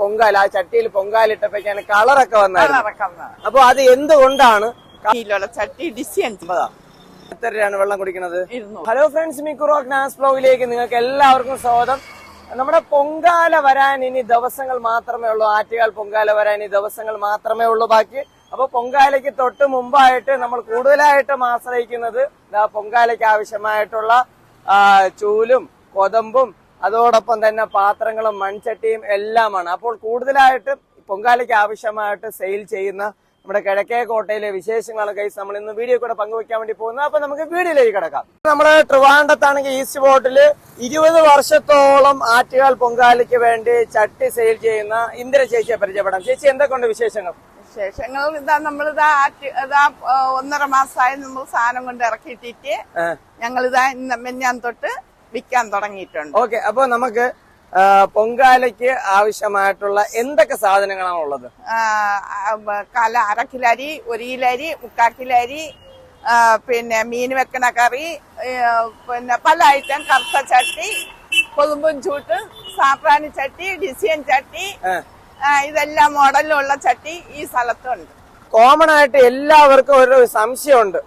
പൊങ്കാല ആ ചട്ടിയിൽ പൊങ്കാലിട്ടപ്പോഴാണ് കളറൊക്കെ വന്നത്. അപ്പൊ അത് എന്തുകൊണ്ടാണ്? ചട്ടി ഡിസൈൻ എത്ര രൂപയാണ് വെള്ളം കുടിക്കുന്നത്? ഹലോ ഫ്രണ്ട്സ് മിക്കുറോക്ക് നാസ് ബ്ലോഗിലേക്ക് നിങ്ങൾക്ക് എല്ലാവർക്കും സ്വാഗതം. നമ്മുടെ പൊങ്കാല വരാൻ ഇനി ദിവസങ്ങൾ മാത്രമേ ഉള്ളൂ. ആറ്റുകാൽ പൊങ്കാല വരാൻ ഇനി ദിവസങ്ങൾ മാത്രമേ ഉള്ളൂ ബാക്കി. അപ്പൊ പൊങ്കാലയ്ക്ക് തൊട്ട് മുമ്പായിട്ട് നമ്മൾ കൂടുതലായിട്ടും ആശ്രയിക്കുന്നത് പൊങ്കാലയ്ക്ക് ആവശ്യമായിട്ടുള്ള ചൂലും കൊതമ്പും അതോടൊപ്പം തന്നെ പാത്രങ്ങളും മൺചട്ടിയും എല്ലാമാണ്. അപ്പോൾ കൂടുതലായിട്ട് പൊങ്കാലയ്ക്ക് ആവശ്യമായിട്ട് സെയിൽ ചെയ്യുന്ന നമ്മുടെ കിഴക്കേ കോട്ടയിലെ വിശേഷങ്ങളാണ് കൈസ് നമ്മൾ ഇന്ന് വീഡിയോ കൂടെ പങ്കുവെക്കാൻ വേണ്ടി പോകുന്നത് അപ്പൊ നമുക്ക് വീഡിയോയിലേക്ക് കിടക്കാം. നമ്മുടെ ട്രിവാൻഡത്താണെങ്കിൽ ഈസ്റ്റ് ബോട്ടിൽ ഇരുപത് വർഷത്തോളം ആറ്റുകാൽ പൊങ്കാലയ്ക്ക് വേണ്ടി ചട്ടി സെയിൽ ചെയ്യുന്ന ഇന്ദിര ചേച്ചിയെ പരിചയപ്പെടാം. ചേച്ചി എന്തൊക്കെയുണ്ട് വിശേഷങ്ങൾ? വിശേഷങ്ങൾ ഇതാ നമ്മളിതാ ആറ്റ് ഇതാ ഒന്നര മാസമായി നമ്മൾ സാധനം കൊണ്ട് ഇറക്കിയിട്ടിട്ട് ഞങ്ങളിതാ മെന്നാൻ തൊട്ട് വിൽക്കാൻ തുടങ്ങിയിട്ടുണ്ട്. ഓക്കെ അപ്പൊ നമുക്ക് പൊങ്കാലയ്ക്ക് ആവശ്യമായിട്ടുള്ള എന്തൊക്കെ സാധനങ്ങളാണ് ഉള്ളത് കല അരക്കിലരി ഒരിയിലരി മുക്കാക്കിലരി ഒരു പിന്നെ മീൻ വെക്കണ കറി പിന്നെ പല ഐറ്റം കറുത്ത ചട്ടി കൊതുമ്പും ചൂട്ട് സാപ്രാണി ചട്ടി ഡിസൈൻ ചട്ടി ഇതെല്ലാം മോഡലിലുള്ള ചട്ടി ഈ സ്ഥലത്തുണ്ട്. കോമൺ ആയിട്ട് എല്ലാവർക്കും ഒരു സംശയമുണ്ട്.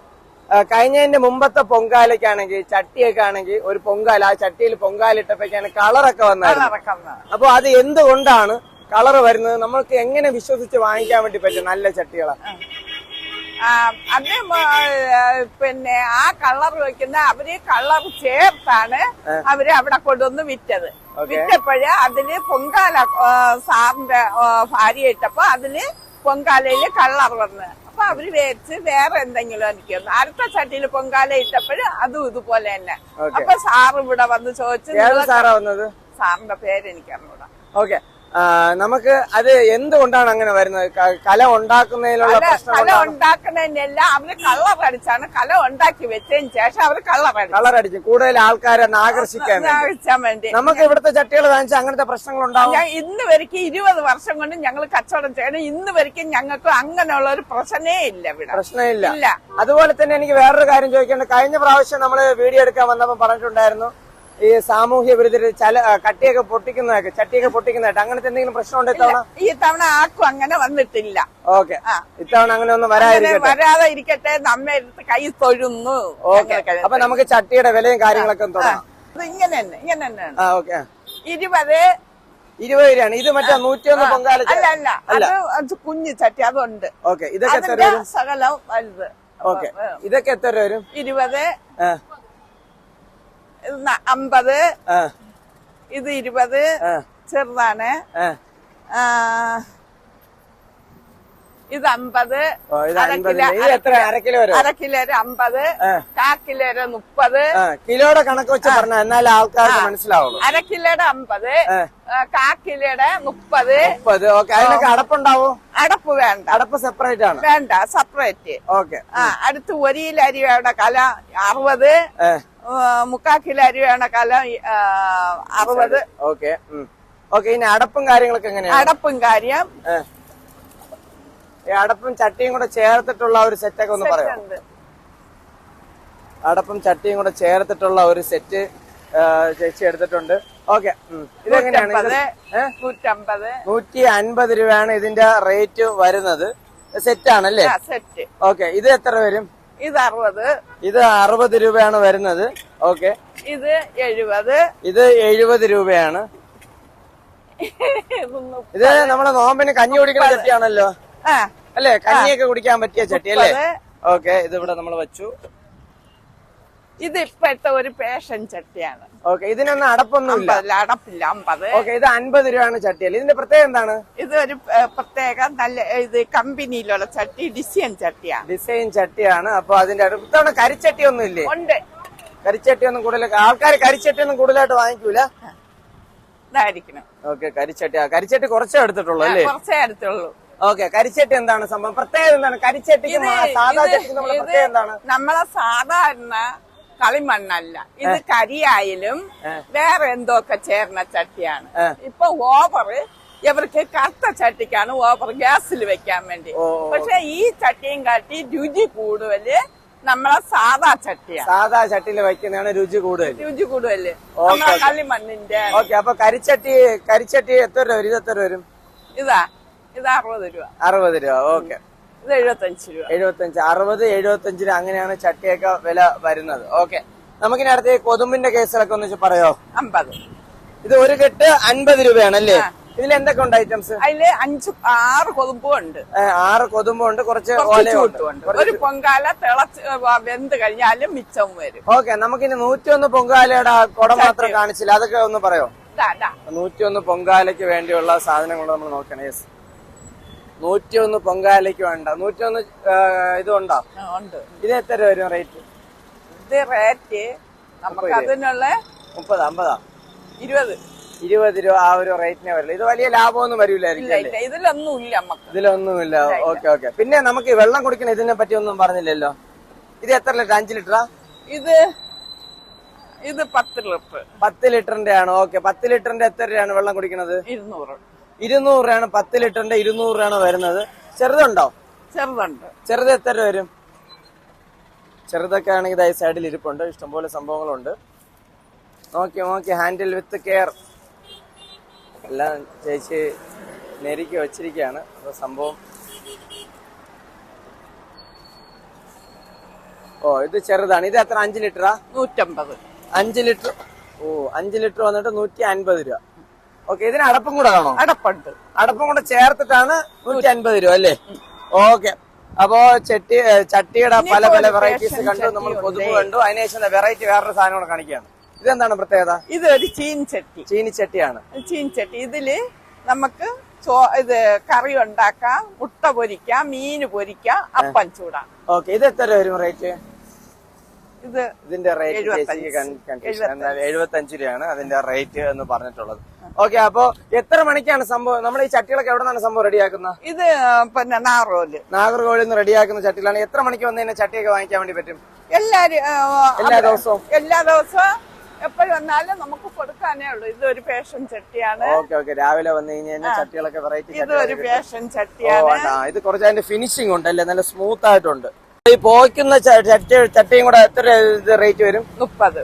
കഴിഞ്ഞതിന്റെ മുമ്പത്തെ പൊങ്കാലയ്ക്കാണെങ്കിൽ ചട്ടിയൊക്കെ ആണെങ്കിൽ ഒരു പൊങ്കാല ആ ചട്ടിയിൽ പൊങ്കാലിട്ടപ്പോഴേക്കാണ് കളറൊക്കെ വന്നത്. അപ്പൊ അത് എന്തുകൊണ്ടാണ് കളർ വരുന്നത്? നമ്മൾക്ക് എങ്ങനെ വിശ്വസിച്ച് വാങ്ങിക്കാൻ വേണ്ടി പറ്റും നല്ല ചട്ടികളാണ് അത് പിന്നെ ആ കളർ വെക്കുന്ന അവർ കളർ ചേർത്താണ് അവർ അവിടെ കൊണ്ടുവന്ന് വിറ്റത്. വിറ്റപ്പോഴ അതിൽ പൊങ്കാല സാറിന്റെ ഭാര്യ ഇട്ടപ്പോ അതിൽ പൊങ്കാലയിൽ കളർ വന്ന്. അപ്പൊ അവർ വേച്ച് വേറെ എന്തെങ്കിലും എനിക്ക് അടുത്ത ചട്ടിയിൽ പൊങ്കാല ഇട്ടപ്പോൾ അതും ഇതുപോലെ തന്നെ. അപ്പൊ സാറ് ഇവിടെ വന്ന് ചോദിച്ചു ഏത് "നിങ്ങളെ സാറാ വന്നത്? സാറിന്റെ പേര് എനിക്ക് അറിഞ്ഞൂടാ. ഓക്കെ നമുക്ക് അത് എന്തുകൊണ്ടാണ് അങ്ങനെ വരുന്നത്? കല ഉണ്ടാക്കുന്നതിലുള്ള കല ഉണ്ടാക്കുന്നതിനല്ല അവർ കള്ള പഠിച്ചാണ്. കല ഉണ്ടാക്കി വെച്ചതിന് ശേഷം അവർ കള്ള കളറടിച്ചു കൂടുതൽ ആൾക്കാരെ ഒന്ന് ആകർഷിക്കാൻ വേണ്ടി. നമുക്ക് ഇവിടുത്തെ ചട്ടികൾ കാണിച്ച അങ്ങനത്തെ പ്രശ്നങ്ങൾ ഉണ്ടാവും ഇന്ന് വരയ്ക്ക് ഇരുപത് വർഷം കൊണ്ട് ഞങ്ങൾ കച്ചവടം ചെയ്യണം. ഇന്ന് വരയ്ക്കും ഞങ്ങൾക്ക് അങ്ങനെയുള്ള ഒരു പ്രശ്നമേ ഇല്ല ഇവിടെ. പ്രശ്നമില്ല ഇല്ല. അതുപോലെ തന്നെ എനിക്ക് വേറൊരു കാര്യം ചോദിക്കേണ്ടത് കഴിഞ്ഞ പ്രാവശ്യം നമ്മൾ വീഡിയോ എടുക്കാൻ വന്നപ്പോൾ പറഞ്ഞിട്ടുണ്ടായിരുന്നു. ഈ സാമൂഹ്യ വിരുദ്ധര് ചല കട്ടിയൊക്കെ പൊട്ടിക്കുന്നതൊക്കെ ചട്ടിയൊക്കെ പൊട്ടിക്കുന്നതായിട്ട് അങ്ങനത്തെ എന്തെങ്കിലും പ്രശ്നമുണ്ടോ ഇത്തവണ? ഈ തവണ ആർക്കും അങ്ങനെ വന്നിട്ടില്ല. ഓക്കെ. ഇത്തവണ അങ്ങനെ ഒന്നും വരാതിരിക്കട്ടെ? വരാതെ ഇരിക്കട്ടെ നമ്മ എടുത്ത് കൈ തൊഴുന്നു. ഓക്കെ. അപ്പൊ നമുക്ക് ചട്ടിയുടെ വിലയും കാര്യങ്ങളൊക്കെ തുടങ്ങാം ഇങ്ങനെ തന്നെ ഇങ്ങനെ തന്നെയാണ് ഓക്കെ. ഇരുപത് ഇരുപത് രൂപയാണ്. ഇത് മറ്റേ നൂറ്റിയൊന്ന് പൊങ്കാല അല്ല അല്ല. അത് കുഞ്ഞു ചട്ടി അതുണ്ട്. ഓക്കെ. ഇതൊക്കെ സകലം വലുത്. ഓക്കെ. ഇതൊക്കെ എത്ര രൂപ വരും? ഇരുപത് അമ്പത് ഇത് ഇരുപത് ചെറുതാണ്. ഇത് അമ്പത് അരക്കിലോ അമ്പത് കാക്കിലോ മുപ്പത്. കിലോയുടെ കണക്ക് വെച്ച് പറഞ്ഞ എന്നാൽ ആൾക്കാർക്ക് മനസ്സിലാവുള്ളൂ. അരക്കിലോടെ അമ്പത് ആ. ആ, കാ കിലോയുടെ മുപ്പത്. മുപ്പത് ഓക്കെ. അതിനൊക്കെ അടപ്പുണ്ടാവോ? അടപ്പ് വേണ്ട. അടപ്പ് സെപ്പറേറ്റ് ആണ്. വേണ്ട സെപ്പറേറ്റ് ഓക്കെ. ആ അടുത്ത് ഒരു കിലോ അരിയുടെ കല അറുപത്. മുക്കാ കിലോ അരിയാണ് കലം അറുപത്. ഓക്കെ ഓക്കെ ഇനി അടപ്പും കാര്യങ്ങളൊക്കെ എങ്ങനെയാണ്? അടപ്പും കാര്യം. ഈ അടപ്പും ചട്ടിയും കൂടെ ചേർത്തിട്ടുള്ള ഒരു സെറ്റ് ഒക്കെ ഒന്ന് പറയാം. അടപ്പും ചട്ടിയും കൂടെ ചേർത്തിട്ടുള്ള ഒരു സെറ്റ് ചേച്ചി എടുത്തിട്ടുണ്ട്. ഓക്കെ ഇതെങ്ങനെയാണ്? നൂറ്റി അൻപത് രൂപയാണ് ഇതിന്റെ റേറ്റ് വരുന്നത്. സെറ്റ് ആണല്ലേ? സെറ്റ് ഓക്കെ ഇത് എത്ര വരും? ഇത് അറുപത്. ഇത് അറുപത് രൂപയാണ് വരുന്നത്. ഓക്കെ. ഇത് എഴുപത്. ഇത് എഴുപത് രൂപയാണ്. ഇത് നമ്മുടെ നോമ്പിന് കഞ്ഞി കുടിക്കുന്ന ചട്ടിയാണല്ലോ. അല്ലേ? കഞ്ഞിയൊക്കെ കുടിക്കാൻ പറ്റിയ ചട്ടി അല്ലേ? ഓക്കെ. ഇത് ഇവിടെ നമ്മൾ വെച്ചു. ഇത് ഇപ്പോഴത്തെ ഒരു പേഷൻ ചട്ടിയാണ്. ഓക്കെ ഇതിനൊന്നും അടപ്പൊന്നും ഇല്ല അടപ്പില്ല അമ്പത്. ഓക്കെ ഇത് അൻപത് രൂപയാണ് ചട്ടിയല്ല ഇതിന്റെ പ്രത്യേകം എന്താണ്? ഇത് ഒരു പ്രത്യേക നല്ല ഇത് കമ്പനിയിലുള്ള ചട്ടി ഡിസൈൻ ചട്ടിയാണ് ഡിസൈൻ ചട്ടിയാണ്. അപ്പൊ അതിന്റെ ഇത്തവണ കരിച്ചട്ടി ഒന്നും ഇല്ലേ? ഉണ്ട്. കരിച്ചട്ടി ഒന്നും കൂടുതൽ ആൾക്കാർ കരിച്ചട്ടി ഒന്നും കൂടുതലായിട്ട് വാങ്ങിക്കൂല? ഇതായിരിക്കണം. ഓക്കെ കരിച്ചട്ടി. ആ കരിച്ചട്ടി കുറച്ചേ എടുത്തിട്ടുള്ളൂ അല്ലേ? കുറച്ചേ എടുത്തുള്ളൂ. ഓക്കെ കരിച്ചട്ടി എന്താണ് സംഭവം? പ്രത്യേകത എന്താണ്? കരിച്ചട്ടിക്ക് മാ- സാധാ ചട്ടിക്ക് പ്രത്യേകത എന്താണ്? നമ്മളെ സാധാരണ കളിമണ്ണല്ല. ഇത് കരിയായാലും വേറെ എന്തോ ഒക്കെ ചേർന്ന ചട്ടിയാണ്. ഇപ്പൊ ഓവർ ഇവർക്ക് കറുത്ത ചട്ടിക്കാണ് ഓവർ ഗ്യാസിൽ വെക്കാൻ വേണ്ടി. പക്ഷെ ഈ ചട്ടിയും കാട്ടി രുചി കൂടുതൽ നമ്മളെ സാധാ ചട്ടിയാണ്. സാധാ ചട്ടിയിൽ വെക്കുന്നതാണ് രുചി കൂടുതൽ. രുചി കൂടുതൽ. കളിമണ്ണിന്റെ. ഓക്കെ അപ്പൊ കരിച്ചട്ടി കരിച്ചട്ടി എത്ര രൂപ വരും ഇത് എത്ര വരും? ഇതാ ഇത് അറുപത് രൂപ. അറുപത് രൂപ ഓക്കെ. എഴുപത്തഞ്ച് രൂപ. എഴുപത്തഞ്ച് അറുപത് എഴുപത്തഞ്ച് രൂപ അങ്ങനെയാണ് ചട്ടിയൊക്കെ വില വരുന്നത്. ഓക്കെ നമുക്കിനി അടുത്ത ഈ കൊതുമ്പിന്റെ കേസുകളൊക്കെ ഒന്ന് പറയോ? അമ്പത്. ഇത് ഒരു കെട്ട് അൻപത് രൂപയാണ് അല്ലേ ഇതിൽ എന്തൊക്കെ ഉണ്ട് ഐറ്റംസ് അതിൽ അഞ്ച് ആറ് കൊതുമ്പുണ്ട് ആറ് കൊതുമ്പുണ്ട് കുറച്ച് ഒരു പൊങ്കാല തിളച്ച് വെന്ത് കഴിഞ്ഞാലും മിച്ചം വരും. ഓക്കെ നമുക്കിനി നൂറ്റിയൊന്ന് പൊങ്കാലയുടെ ആ കുട മാത്രം കാണിച്ചില്ല. അതൊക്കെ ഒന്ന് പറയോ? നൂറ്റി ഒന്ന് നൂറ്റിയൊന്ന് പൊങ്കാലയ്ക്ക് വേണ്ടിയുള്ള സാധനങ്ങൾ നമ്മൾ നോക്കണം. യെസ് നൂറ്റിയൊന്ന് പൊങ്കാലയ്ക്ക് വേണ്ട. നൂറ്റിയൊന്ന് ഇതുണ്ടോ ഉണ്ട്? ഇത് എത്ര രൂപ വരും റേറ്റ്? ഇത് റേറ്റ് നമുക്ക് അതിനുള്ള മുപ്പത് അമ്പതാ? ഇരുപത്. ഇരുപത് രൂപ ആ ഒരു റേറ്റിനെ വരില്ല ഇത് വലിയ ലാഭമൊന്നും വരില്ലായിരിക്കും ഇല്ല ഇല്ല. ഇതിലൊന്നും ഇല്ല നമുക്ക്. ഇതിലൊന്നുമില്ല. Okay okay. പിന്നെ നമുക്ക് വെള്ളം കുടിക്കണ ഇതിനെ പറ്റി ഒന്നും പറഞ്ഞില്ലല്ലോ. ഇത് എത്ര ലിറ്റർ? അഞ്ച് ലിറ്ററാ? ഇത് ഇത് പത്ത് ലിറ്റർ. പത്ത് ലിറ്ററിന്റെ ആണ് ഓക്കെ പത്ത് ലിറ്ററിന്റെ എത്ര രൂപയാണ് വെള്ളം കുടിക്കുന്നത്? ഇരുന്നൂറ്. ഇരുന്നൂറ് രൂപയാണ് പത്ത് ലിറ്ററിന്റെ ഇരുന്നൂറ് രൂപയാണ് വരുന്നത്. ചെറുതുണ്ടോ? ചെറുതുണ്ട്. ചെറുത് എത്ര രൂപ വരും? ചെറുതൊക്കെ ആണെങ്കിൽ ഇതായി സൈഡിൽ ഇരിപ്പുണ്ട്. ഇഷ്ടംപോലെ സംഭവങ്ങളുണ്ട്. നോക്കി നോക്കി ഹാൻഡിൽ വിത്ത് കെയർ എല്ലാം ചേച്ചി നെരുക്കി വച്ചിരിക്കുകയാണ്. അപ്പോൾ സംഭവം. ഓ ഇത് ചെറുതാണ്. ഇത് എത്ര? അഞ്ച് ലിറ്ററാ? നൂറ്റമ്പത്. അഞ്ച് ലിറ്റർ. ഓ അഞ്ച് ലിറ്റർ വന്നിട്ട് നൂറ്റി അൻപത് രൂപ. ഓക്കെ ഇതിന് അടപ്പും കൂടെ കാണോ അടപ്പുണ്ട്. അടപ്പും കൂടെ ചേർത്തിട്ടാണ് നൂറ്റി അൻപത് രൂപ അല്ലേ? ഓക്കെ. അപ്പോ ചട്ടി ചട്ടിയുടെ പല പല വെറൈറ്റീസ് കണ്ടു നമ്മൾ കൊതുക് കണ്ടു. അതിനുശേഷം വെറൈറ്റി വേറൊരു സാധനം കൂടെ കാണിക്കുകയാണ്. ഇതെന്താണ് പ്രത്യേകത? ഇത് ഒരു ചീൻചട്ടി ചീനിച്ചട്ടിയാണ് ചീൻചട്ടി ഇതിൽ നമുക്ക് ചോ ഇത് കറി ഉണ്ടാക്കാം മുട്ട പൊരിക്കാം മീന് പൊരിക്കാം അപ്പം ചൂടാം ഓക്കെ ഇത് എത്ര വരും റേറ്റ് ഇത് ഇതിന്റെ റേറ്റ് എഴുപത്തഞ്ച്. രൂപയാണ് അതിന്റെ റേറ്റ് എന്ന് പറഞ്ഞിട്ടുള്ളത്. ഓക്കെ അപ്പൊ എത്ര മണിക്കാണ് സംഭവം? നമ്മുടെ ഈ ചട്ടികളൊക്കെ എവിടെ നിന്നാണ് സംഭവം റെഡിയാക്കുന്നത്? ഇത് പിന്നെ നാറോൽ നാഗർകോവിൽ നിന്ന് റെഡിയാക്കുന്ന ചട്ടികളാണ്. എത്ര മണിക്ക് വന്ന് കഴിഞ്ഞാൽ ചട്ടിയൊക്കെ വാങ്ങിക്കാൻ വേണ്ടി പറ്റും? എല്ലാരും എല്ലാ ദിവസവും? എല്ലാ ദിവസവും. എപ്പോഴും വന്നാലും നമുക്ക് കൊടുക്കാനേ ഉള്ളൂ. ഇതൊരു ഫാഷൻ ചട്ടിയാണ്. Okay okay. രാവിലെ വന്നു കഴിഞ്ഞാൽ ചട്ടികളൊക്കെ വെറൈറ്റി ഇതൊരു ഫാഷൻ പേഷൻ ചട്ടിയാണ്. ഇത് കുറച്ച് അതിന്റെ ഫിനിഷിംഗ് ഉണ്ടല്ലേ? നല്ല സ്മൂത്ത് ആയിട്ടുണ്ട്. ഈ പോയിക്കുന്ന ചട്ടി ചട്ടിയും കൂടെ എത്ര റേറ്റ് വരും? മുപ്പത്.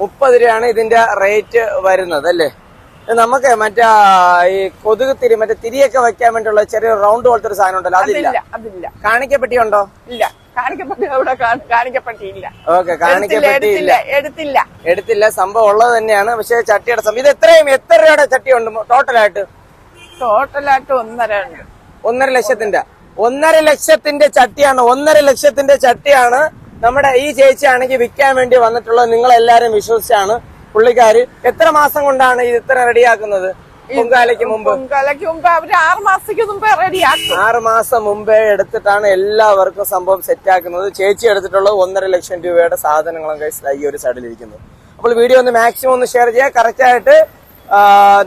മുപ്പത് രൂപയാണ് ഇതിന്റെ റേറ്റ് വരുന്നത് അല്ലേ? ഇത് നമുക്ക് മറ്റേ ഈ കൊതുക് തിരി മറ്റേ തിരിയൊക്കെ വെക്കാൻ വേണ്ടിയുള്ള ചെറിയ റൗണ്ട് പോലത്തെ ഒരു സാധനം ഉണ്ടല്ലോ അതില്ല? അതില്ല കാണിക്കപ്പെട്ടി കാണിക്കപ്പെട്ടിയുണ്ടോ? ഇല്ല. കാണിക്കപ്പെട്ടി കാണിക്കപ്പെട്ടി ഇല്ല ഓക്കെ കാണിക്കപ്പെട്ടി എടുത്തില്ല എടുത്തില്ല. എടുത്തില്ല സംഭവം ഉള്ളത് തന്നെയാണ്. പക്ഷെ ചട്ടിയുടെ സംഭവം ഇത് എത്രയും എത്ര രൂപയുടെ ചട്ടി ഉണ്ട് ടോട്ടലായിട്ട്? ടോട്ടലായിട്ട് ഒന്നര ഉണ്ട്. ഒന്നര ലക്ഷത്തിന്റെ. ഒന്നര ലക്ഷത്തിന്റെ ചട്ടിയാണ് ഒന്നര ലക്ഷത്തിന്റെ ചട്ടിയാണ് നമ്മുടെ ഈ ചേച്ചിയാണെങ്കിൽ വിൽക്കാൻ വേണ്ടി വന്നിട്ടുള്ളത്. നിങ്ങൾ എല്ലാരും വിശ്വസിച്ചാണ്. പുള്ളിക്കാര് എത്ര മാസം കൊണ്ടാണ് ഇത് ഇത്ര റെഡിയാക്കുന്നത്? പൊങ്കാലയ്ക്ക് മുമ്പ്. പൊങ്കാലയ്ക്ക് മുമ്പ് അവർ ആറ് മാസത്തേക്ക് മുമ്പ് റെഡിയാക്കും. ആറ് മാസം മുമ്പേ എടുത്തിട്ടാണ് എല്ലാവർക്കും സംഭവം സെറ്റ് ആക്കുന്നത് ചേച്ചി എടുത്തിട്ടുള്ള ഒന്നര ലക്ഷം രൂപയുടെ സാധനങ്ങളും ഈ ഒരു സൈഡിൽ ഇരിക്കുന്നത് അപ്പോൾ വീഡിയോ ഒന്ന് മാക്സിമം ഒന്ന് ഷെയർ ചെയ്യുക. കറക്റ്റ് ആയിട്ട്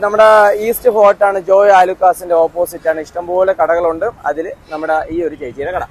നമ്മുടെ ഈസ്റ്റ് ഫോർട്ടാണ് ജോയ് ആലുക്കാസിന്റെ ഓപ്പോസിറ്റ് ആണ്. ഇഷ്ടംപോലെ കടകളുണ്ട്. അതിൽ നമ്മുടെ ഈ ഒരു ചേച്ചിയുടെ കട.